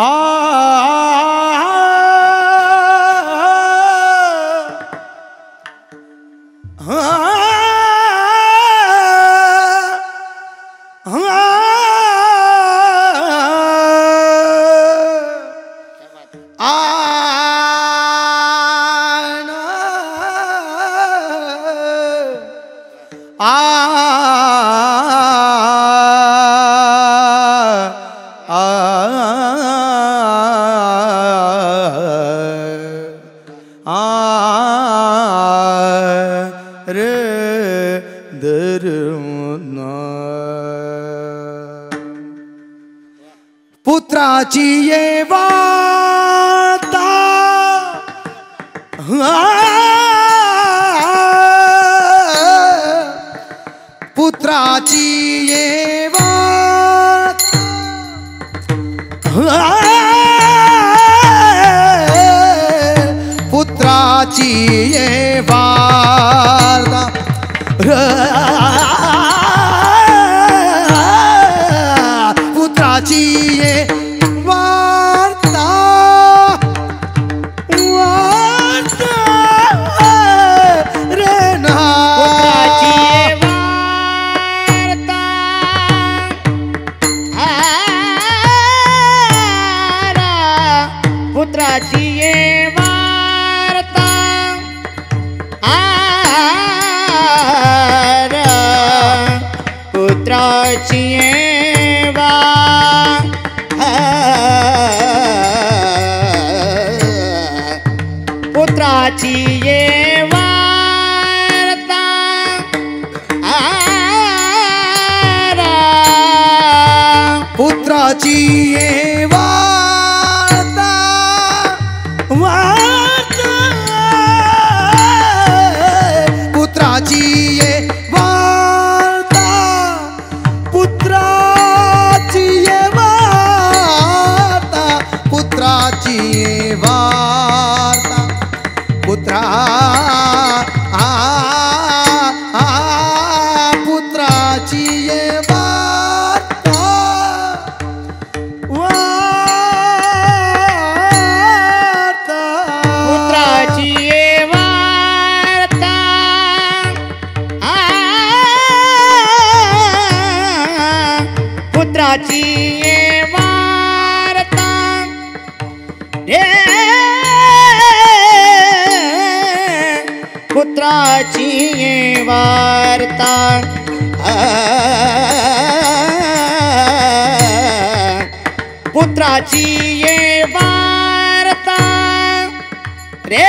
Ah पुत्राची ये वार्ता पुत्राची पुत्राची ये पुत्राची 啊。पुत्राची वार्ता। पुत्राची ये वार्ता। रे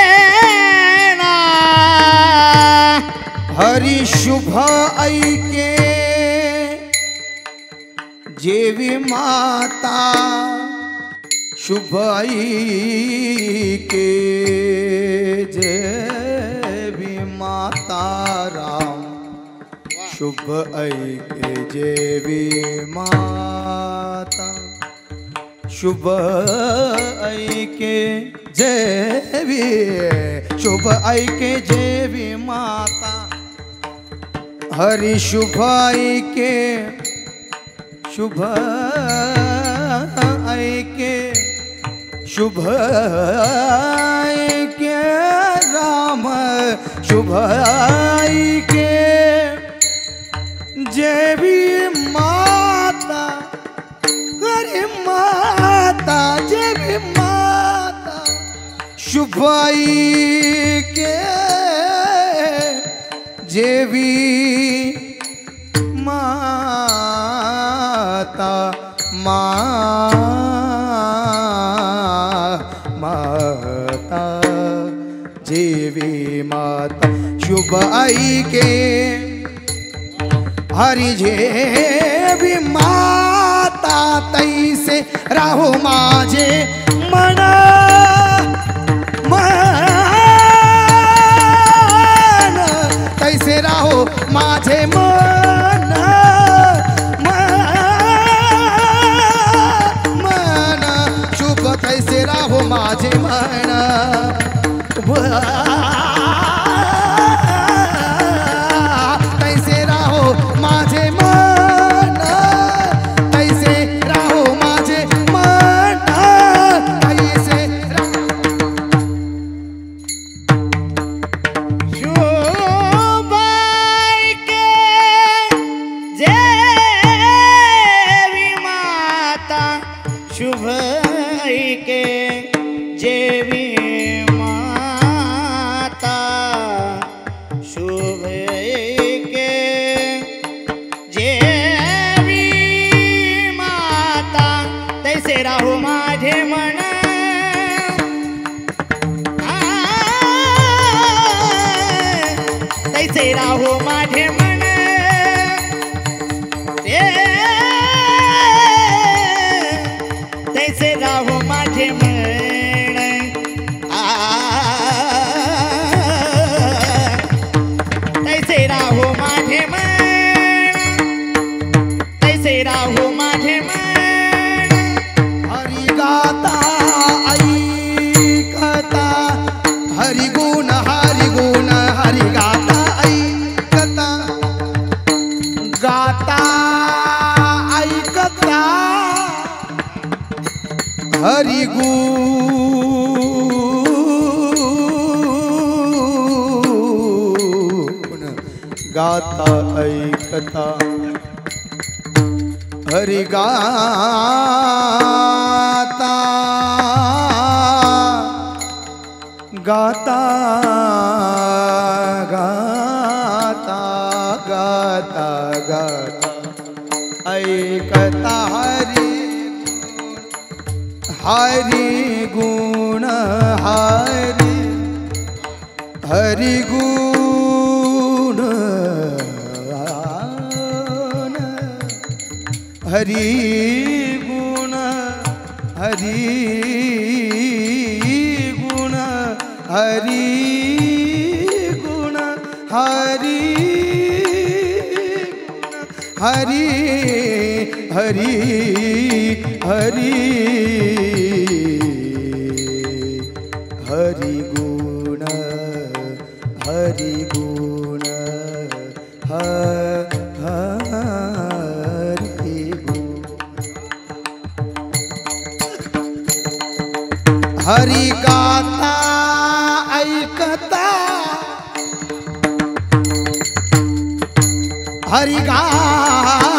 हरी शुभ ऐके। जेवी माता शुभ ऐके। जेवी माता राम। शुभ ऐके जेवी माता। शुभ ऐके जेवी, शुभ ऐके जेवी माता। हरि शुभ ऐके शुभ ऐके शुभ ऐके राम। शुभ आई के जय भी माता अरे माता जय भी माता शुभ आई के जय भी माता, माँ, माता, जीवी माता, शुभ आई के हरी भी माता, तैसे राहु माजे मना। मन। तैसे राहु माझे मन। शुभ के गाता ऐकता। हरि गाता। गाता गाता गाता गाता। ऐकता हरि हरि गुण, हरि। हरि गुण। हरि गुण हरि गुण हरि गुण हरि हरि हरि हरि। हरि गाता ऐकता हरि गाता।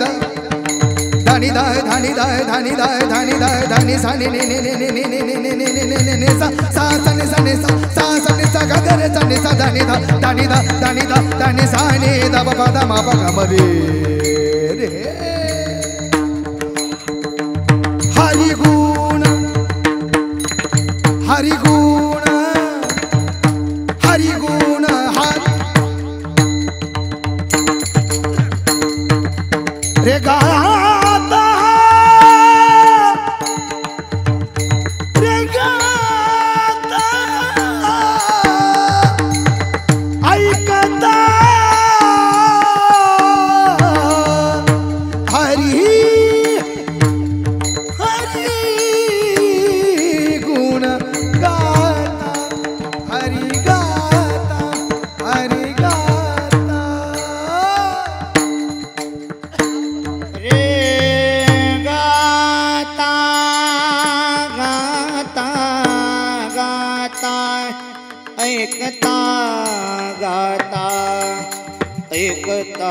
दा नि दा धनि दा धनि दा धनि दा धनि दा धनि सा नि नि नि नि नि नि नि नि नि नि नि नि सा सा सा नि सा नि सा सा सा नि सा ग ग रे सा नि सा धनि दा धानी दा धानी दा धानी सा नि दा प प दा मा प ग म रे रे हरि गुण हरी गुण करेगा एकता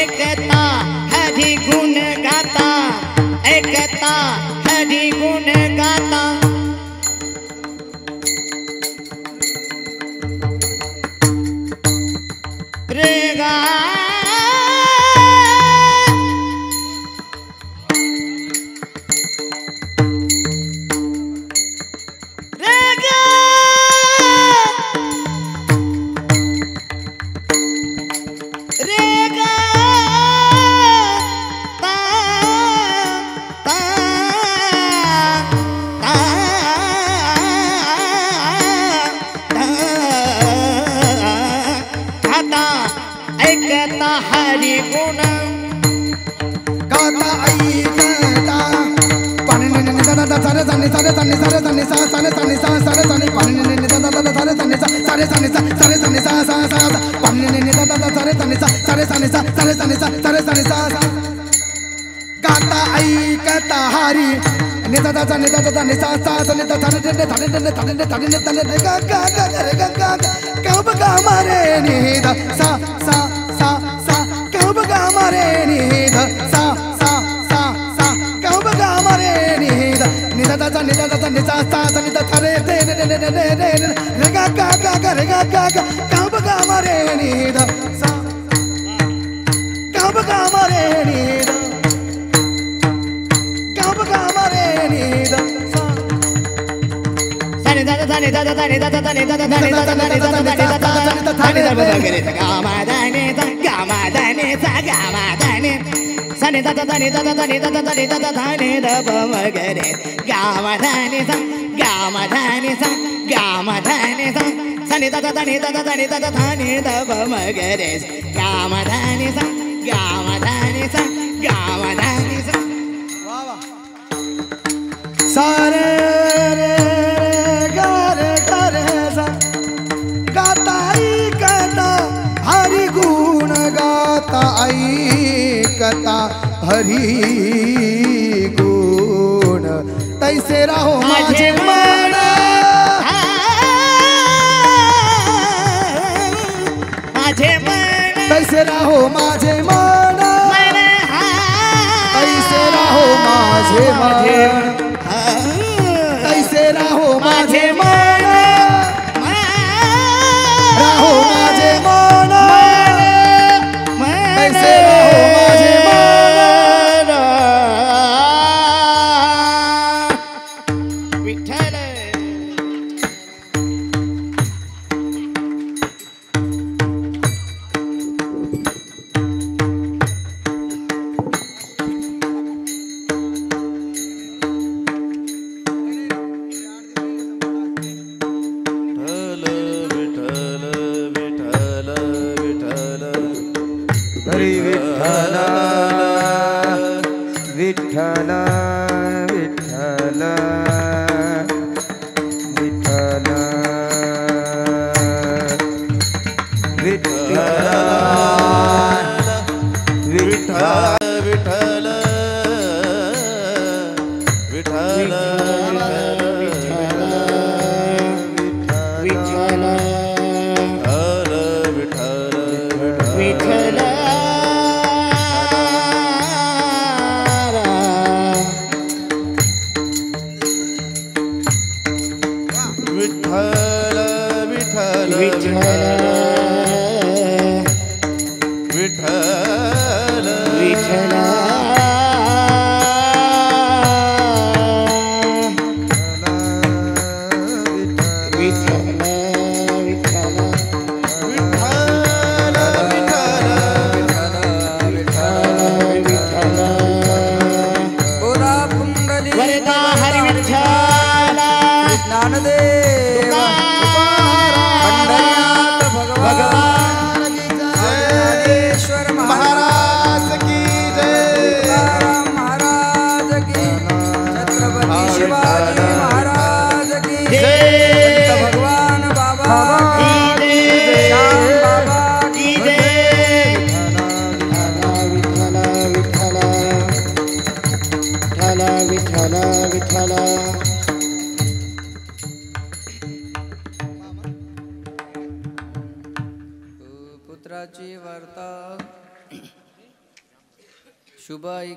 एकता हरि गुण गाता एकता तने सारे तने सारे तने सा सारे तने सा सारे तने पानी ने ने दादा दादा सारे तने सा सारे तने सा सारे तने सा सा सा पानी ने ने दादा दादा सारे तने सा सारे तने सा सारे तने सा सारे तने सा गाता आई कहता हारी ने दादा सा ने दादा सा ने सा सा सा ने दादा ने ने धने ने धने ने धने ने धने ने गा गा गा रे गा गा कब गा मारे ने दा सा नि दा दा दा नि सा सा सा नि दा धा रे रे रे रे रे रे रे रे रे गा गा गा गा रे गा गा गा कब गा मारे नि दा सा कब गा मारे नि दा कब गा मारे नि दा सा Sani da da da ni da da da ni da da da ni da da da ni da da da ni da da da ni da da da Sani da da da ni da ga ma da ni da ga ma da ni da ga ma da ni Sani da da सने दा दा ने दा दा ने दा दा ने दा म ग रे गा म धा ने सा गा म धा ने सा गा म सा। सने दा दा ने दा दा ने दा दा धा ने म ग रे गा म धा ने सा गा म धा ने सा गा म धा ने सा। वा वा सारे रे गा रे आई ऐकता हरी गुण। तैसे राहो माझे मन। माझे मन। तैसे राहो माझे मन। मन तैसे राहो माझे मन।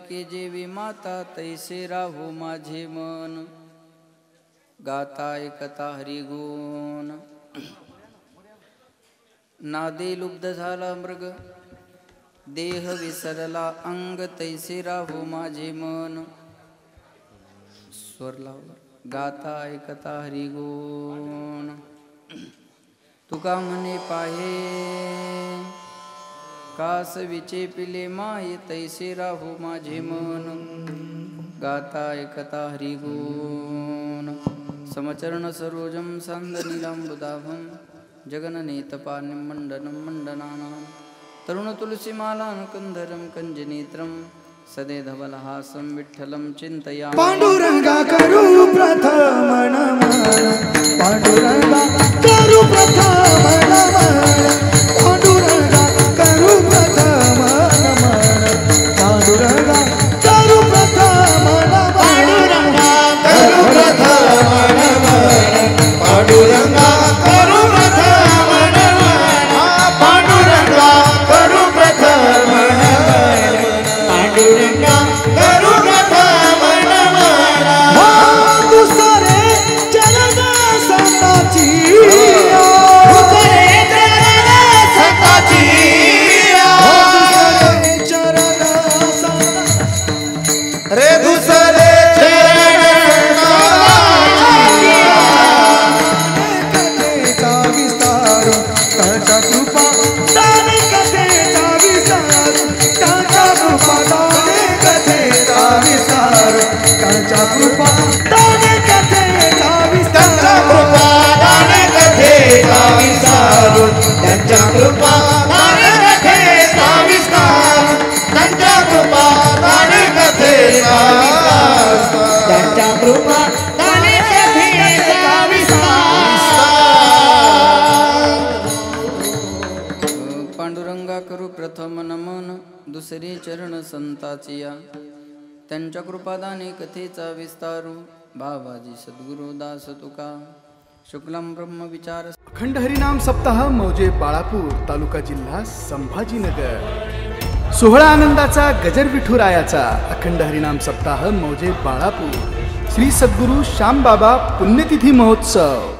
ऐके जेवी माता तैसे राहू माझे मन. गाता ऐकता हरिगुण नादे लुब्ध झाला मृग. देह विसरला अंग तैसे राहू माझे मन. स्वर लावला. गाता ऐकता हरिगुण तुका म्हणे पाहे. कास विचे पिले माये तैसे राहू माझे मन। गाता ऐकता हरिगुण। समचरण सरोजं सान्दनीलाम्बुदाभं जगननेतपानिं मण्डनं मण्डनानां तरुणतुलसीमालां कन्धरं कञ्जनेत्रं सदेधवलहासं विठ्ठलं चिन्तयामि। पांडुरंगा कृपा विस्तार? पांडुरंगा करू प्रथम नमन दुसरे चरण संताची या त्यांच्या कृपादाने कथेचा विस्तारू बाबाजी सद्गुरु दास तुका. शुक्लम ब्रह्म विचार अखंड हरिनाम सप्ताह मौजे बाळापूर तालुका जिल्हा संभाजीनगर. सोहळा आनंदाचा गजर विठुरायाचा अखंड हरिनाम सप्ताह मौजे बाळापूर. श्री सद्गुरू श्यामबाबा पुण्यतिथी महोत्सव.